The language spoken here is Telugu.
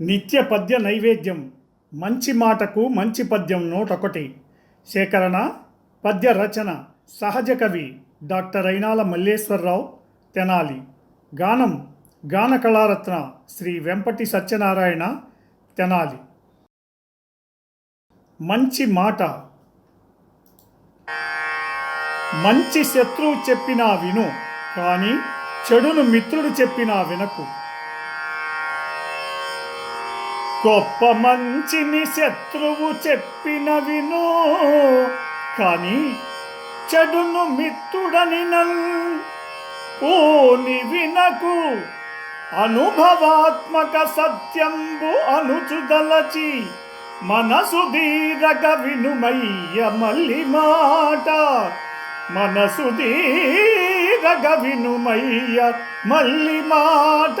నిత్య పద్య నైవేద్యం. మంచి మాటకు మంచి పద్యం నూటొకటి. సేకరణ పద్య రచన సహజ కవి డాక్టర్ అయినాల మల్లేశ్వరరావు తెనాలి. గానం గాన కళారత్న శ్రీ వెంపటి సత్యనారాయణ తెనాలి. మంచి మాట. మంచి శత్రువు చెప్పినా విను కానీ చెడును మిత్రుడు చెప్పినా వినకు. గొప్ప మంచిని శత్రువు చెప్పిన విను. కానీ చెడును మిత్రుడని నల్. పోని వినకు అనుభవాత్మక సత్యంబు అనుచుదలచి మనసు దీరగ వినుమయ్య మల్లి మాట. మనసు దీరగ వినుమయ్య మల్లి మాట.